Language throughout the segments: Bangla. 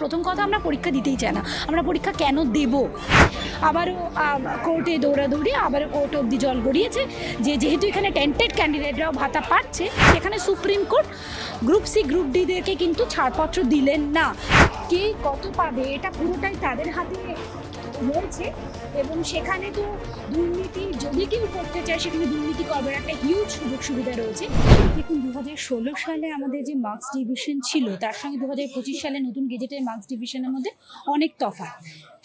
প্রথম কথা আমরা পরীক্ষা দিতেই চাই না। আমরা পরীক্ষা কেন দেব? আবারও কোর্টে দৌড়াদৌড়ি, আবারও কোর্ট অব্দি জল গড়িয়েছে। যে যেহেতু এখানে টেন্টেড ক্যান্ডিডেটরাও ভাতা পাচ্ছে, সেখানে supreme court group C group ডিদেরকে কিন্তু ছাড়পত্র দিলেন না। কে কত পাবে, এটা পুরোটাই তাদের হাতে রয়েছে। এবং সেখানে তো দুর্নীতি, যদি কেউ করতে চায়, সেখানে দুর্নীতি করবার একটা হিউজ সুযোগ সুবিধা রয়েছে। দেখুন দু ষোলো সালে আমাদের যে মার্কস ডিভিশন ছিল, তার সঙ্গে দু হাজার পঁচিশ সালে নতুন গেজেটের মার্কস ডিভিশনের মধ্যে অনেক তফাৎ।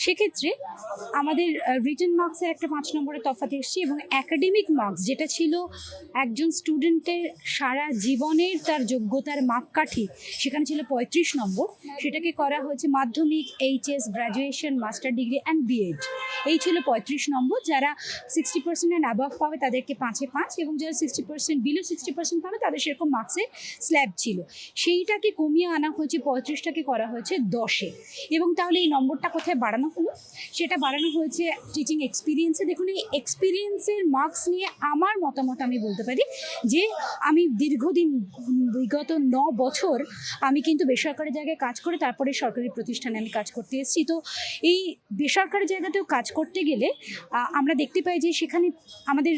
সেক্ষেত্রে আমাদের রিটেন মার্কসের একটা পাঁচ নম্বরের তফাৎ এসছে এবং একাডেমিক মার্কস যেটা ছিল একজন স্টুডেন্টের সারা জীবনের তার যোগ্যতার মাপকাঠি, সেখানে ছিল পঁয়ত্রিশ নম্বর। সেটাকে করা হয়েছে মাধ্যমিক HS graduation master degree and BEd এই ছিল পঁয়ত্রিশ নম্বর। যারা সিক্সটি পার্সেন্ট অ্যান্ড অ্যাবাভ পাবে তাদেরকে পাঁচে পাঁচ এবং যারা sixty percent below sixty percent পাবে তাদের সেরকম মার্কসের স্ল্যাব ছিল। সেইটাকে কমিয়ে আনা হয়েছে, পঁয়ত্রিশটাকে করা হয়েছে দশে। এবং তাহলে এই নম্বরটা কোথায় বাড়ানো হলো? সেটা বাড়ানো হয়েছে টিচিং এক্সপিরিয়েন্সে দেখুন, এই এক্সপিরিয়েন্সের মার্কস নিয়ে আমার মতামত আমি বলতে পারি যে, আমি দীর্ঘদিন, বিগত ন বছর আমি কিন্তু বেসরকারি জায়গায় কাজ করে তারপরে সরকারি প্রতিষ্ঠানে আমি কাজ করতে এসেছি। তো এই বেসরকারি জায়গাতেও কাজ করতে গেলে আমরা দেখতে পাই যে সেখানে আমাদের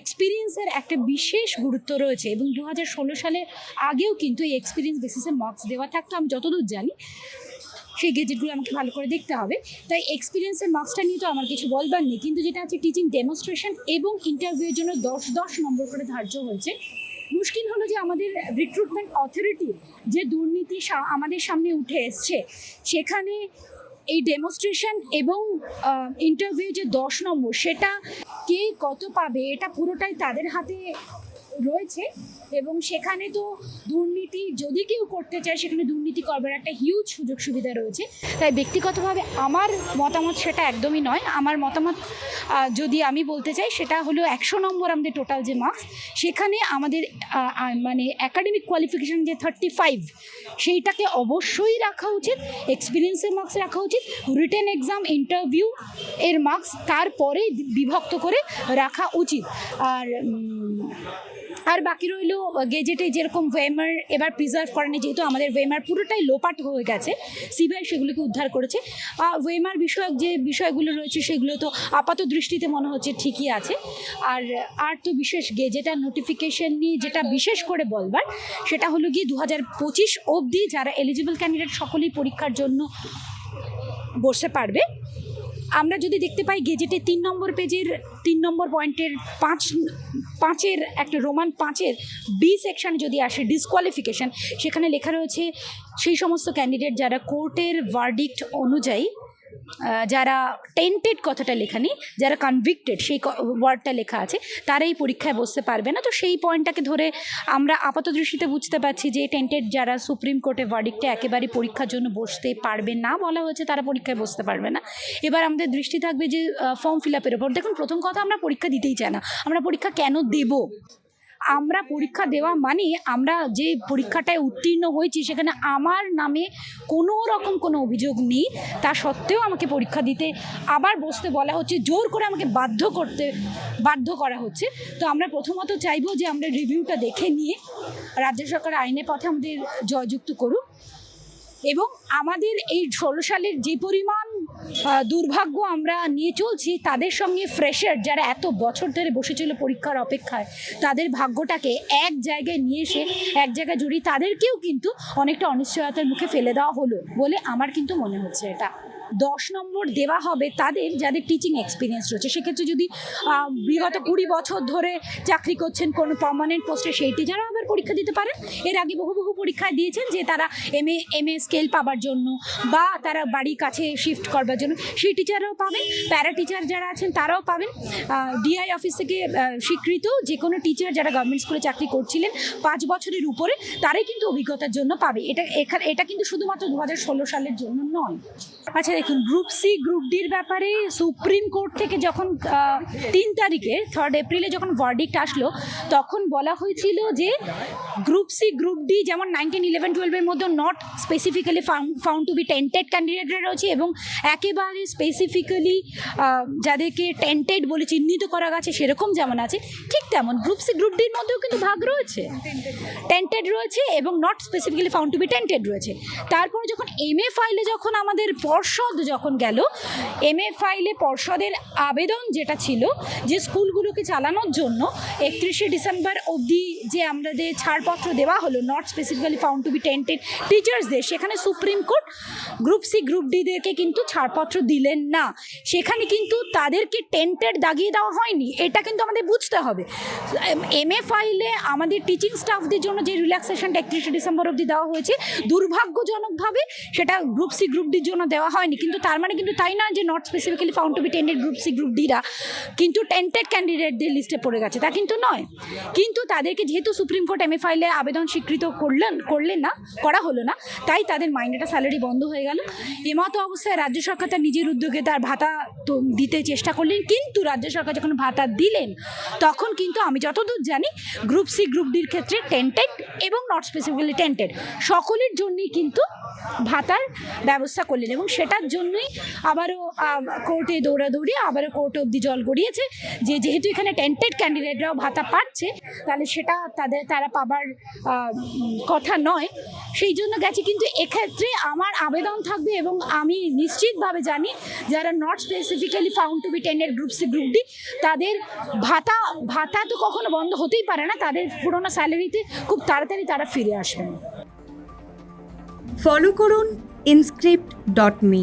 এক্সপিরিয়েন্সের একটা বিশেষ গুরুত্ব রয়েছে এবং দু হাজার সালের আগেও কিন্তু এই এক্সপিরিয়েন্স বেসিসে মার্কস দেওয়া থাকতো। আমি যতদূর জানি, সেই গেজেটগুলো আমাকে ভালো করে দেখতে হবে। তাই এক্সপিরিয়েন্সের মার্কসটা নিয়ে তো আমার কিছু বলবার নেই। কিন্তু যেটা আছে টিচিং ডেমনস্ট্রেশন এবং ইন্টারভিউয়ের জন্য দশ দশ নম্বর করে ধার্য হয়েছে। মুশকিল হলো যে আমাদের রিক্রুটমেন্ট অথরিটি যে দুর্নীতি আমাদের সামনে উঠে এসছে, সেখানে এই ডেমনস্ট্রেশন এবং ইন্টারভিউ যে দশ নম্বর, সেটা কে কত পাবে, এটা পুরোটাই তাদের হাতে রয়েছে এবং সেখানে তো দুর্নীতি যদি কেউ করতে চায়, সেখানে দুর্নীতি করবার একটা হিউজ সুযোগ সুবিধা রয়েছে। তাই ব্যক্তিগতভাবে আমার মতামত সেটা একদমই নয়। আমার মতামত যদি আমি বলতে চাই, সেটা হলো একশো নম্বর আমাদের টোটাল যে মার্কস সেখানে আমাদের মানে একাডেমিক কোয়ালিফিকেশান যে থার্টি ফাইভ সেইটাকে অবশ্যই রাখা উচিত এক্সপিরিয়েন্সের মার্কস রাখা উচিত রিটেন এক্সাম ইন্টারভিউ এর মার্কস তারপরে বিভক্ত করে রাখা উচিত। আর আর বাকি রইল গেজেটে যেরকম ওয়েমার এবার প্রিজার্ভ করেনি যেহেতু আমাদের ওয়েমার পুরোটাই লোপাট হয়ে গেছে সিবিআই সেগুলোকে উদ্ধার করেছে। ওয়েমার বিষয়ক যে বিষয়গুলো রয়েছে, সেগুলো তো আপাত দৃষ্টিতে মনে হচ্ছে ঠিকই আছে। আর আর তো বিশেষ গেজেট আর নোটিফিকেশন নিয়ে যেটা বিশেষ করে বলবার, সেটা হলো গিয়ে দু হাজার পঁচিশ অবধি যারা এলিজিবল ক্যান্ডিডেট সকলেই পরীক্ষার জন্য বসতে পারবে। আমরা যদি দেখতে পাই গেজেটে তিন নম্বর পেজের, তিন নম্বর পয়েন্টের পাঁচ, পাঁচের একটা রোমান পাঁচের বি সেকশানে যদি আসে ডিসকোয়ালিফিকেশন সেখানে লেখা রয়েছে, সেই সমস্ত ক্যান্ডিডেট যারা কোর্টের ভার্ডিক্ট অনুযায়ী যারা টেন্টেড কথাটা লেখা নেই যারা কনভিক্টেড সেই ওয়ার্ডটা লেখা আছে তারা এই পরীক্ষায় বসতে পারবে না। তো সেই পয়েন্টটাকে ধরে আমরা আপাত দৃষ্টিতে বুঝতে পারছি যে টেন্টেড যারা সুপ্রিম কোর্টে ভার্ডিক্টে একেবারে পরীক্ষার জন্য বসতে পারবে না বলা হয়েছে, তারা পরীক্ষায় বসতে পারবে না। এবার আমাদের দৃষ্টি থাকবে যে ফর্ম ফিল আপের ওপর দেখুন, প্রথম কথা আমরা পরীক্ষা দিতেই চাই না। আমরা পরীক্ষা কেন দেব? আমরা পরীক্ষা দেওয়া মানে আমরা যে পরীক্ষাটায় উত্তীর্ণ হয়েছি সেখানে আমার নামে কোনো রকম কোনো অভিযোগ নেই। তা সত্ত্বেও আমাকে পরীক্ষা দিতে আবার বসতে বলা হচ্ছে, জোর করে আমাকে বাধ্য করতে, বাধ্য করা হচ্ছে। তো আমরা প্রথমত চাইব যে আমরা রিভিউটা দেখে নিয়ে রাজ্য সরকার আইনের পথে আমাদের জয়যুক্ত করুক এবং আমাদের এই ষোলো সালের যে পরিমাণ দুর্ভাগ্য আমরা নিয়ে চলছি তাদের সঙ্গে ফ্রেশার যারা এত বছর ধরে বসেছিল পরীক্ষার অপেক্ষায়, তাদের ভাগ্যটাকে এক জায়গায় নিয়ে এসে, এক জায়গায় জড়িয়ে তাদেরকেও কিন্তু অনেকটা অনিশ্চয়তার মুখে ফেলে দেওয়া হলো বলে আমার কিন্তু মনে হচ্ছে এটা। দশ নম্বর দেওয়া হবে তাদের যাদের টিচিং এক্সপিরিয়েন্স রয়েছে। সেক্ষেত্রে যদি বিগত কুড়ি বছর ধরে চাকরি করছেন কোনো পার্মানেন্ট পোস্টে সেই টিচারও আবার পরীক্ষা দিতে পারেন। এর আগে বহু বহু পরীক্ষায় দিয়েছেন যে তারা M A M A scale পাবার জন্য বা তারা বাড়ির কাছে শিফট করবার জন্য। সেই টিচাররাও পাবেন প্যারা টিচার যারা আছেন তারাও পাবেন। ডিআই অফিস থেকে স্বীকৃত যে কোনো টিচার যারা গভর্নমেন্ট স্কুলে চাকরি করছিলেন পাঁচ বছরের উপরে, তারাই কিন্তু অভিজ্ঞতার জন্য পাবে। এটা এখানে, এটা কিন্তু শুধুমাত্র দু হাজার ষোলো সালের জন্য নয়। আচ্ছা দেখুন গ্রুপ সি গ্রুপ ডির ব্যাপারে সুপ্রিম কোর্ট থেকে যখন তিন তারিখে থার্ড এপ্রিলে যখন ভার্ডিক্ট আসলো, তখন বলা হয়েছিল যে গ্রুপ সি, গ্রুপ ডি যেমন নাইনটিন ইলেভেন টুয়েলভের মধ্যে not specifically found to be tainted ক্যান্ডিডেটরা রয়েছে এবং একেবারে স্পেসিফিক্যালি যাদেরকে টেন্টেড বলে চিহ্নিত করা গেছে সেরকম যেমন আছে, ঠিক তেমন গ্রুপ সি গ্রুপ ডির মধ্যেও কিন্তু ভাগ রয়েছে। টেন্টেড রয়েছে এবং not specifically found to be tainted রয়েছে। তারপরে যখন এম এ ফাইলে যখন আমাদের পর্ষদ যখন গেল এম এ ফাইলে পর্ষদের আবেদন যেটা ছিল, যে স্কুলগুলোকে চালানোর জন্য একত্রিশে ডিসেম্বর অবধি যে আমাদের ছাড়পত্র দেওয়া হলো not specifically found to be tainted টিচার্সদের সেখানে supreme court group C group ডিদেরকে কিন্তু ছাড়পত্র দিলেন না। সেখানে কিন্তু তাদেরকে টেন্টেড দাগিয়ে দেওয়া হয়নি। এটা কিন্তু আমাদের বুঝতে হবে। এম এ ফাইলে আমাদের টিচিং স্টাফদের জন্য যে রিল্যাক্সেশনটা একত্রিশে ডিসেম্বর অবধি দেওয়া হয়েছে, দুর্ভাগ্যজনকভাবে সেটা গ্রুপ সি গ্রুপ ডির জন্য দেওয়া হয়নি। কিন্তু তার মানে কিন্তু তাই না যে not specifically found to be tainted group C group ডিরা কিন্তু টেন্টেড ক্যান্ডিডেটদের লিস্টে পড়ে গেছে। তা কিন্তু নয়। কিন্তু তাদেরকে যেহেতু সুপ্রিম কোর্ট এম এ ফাইলে আবেদন স্বীকৃত করলেন করলেন না, করা হলো না, তাই তাদের মাইন্ডেটা স্যালারি বন্ধ হয়ে গেল। এমতো অবস্থায় রাজ্য সরকার তার নিজের উদ্যোগে তার ভাতা তো দিতে চেষ্টা করলেন, কিন্তু রাজ্য সরকার যখন ভাতা দিলেন, তখন কিন্তু আমি যতদূর জানি গ্রুপ সি গ্রুপ ডির ক্ষেত্রে টেন্টেড এবং নট স্পেসিফিক্যালি টেন্টেড সকলের জন্যই কিন্তু ভাতার ব্যবস্থা করলেন এবং সেটার জন্যই আবারও কোর্টে দৌড়াদৌড়ি, আবারও কোর্ট অবধি জল গড়িয়েছে। যে যেহেতু এখানে টেন্টেড ক্যান্ডিডেটরাও ভাতা পাচ্ছে, তাহলে সেটা তাদের, তারা পাবার কথা নয়। সেই জন্য গেছে, কিন্তু এক্ষেত্রে আমার আবেদন থাকবে এবং আমি নিশ্চিতভাবে জানি, যারা not specifically found to be tainted group C group D তাদের ভাতা ভাতা তো কখনো বন্ধ হতেই পারে না। তাদের পুরোনো স্যালারিতে খুব তাড়াতাড়ি তারা ফিরে আসবেন। ফলো করুন ইনস্ক্রিপ্ট ডট মি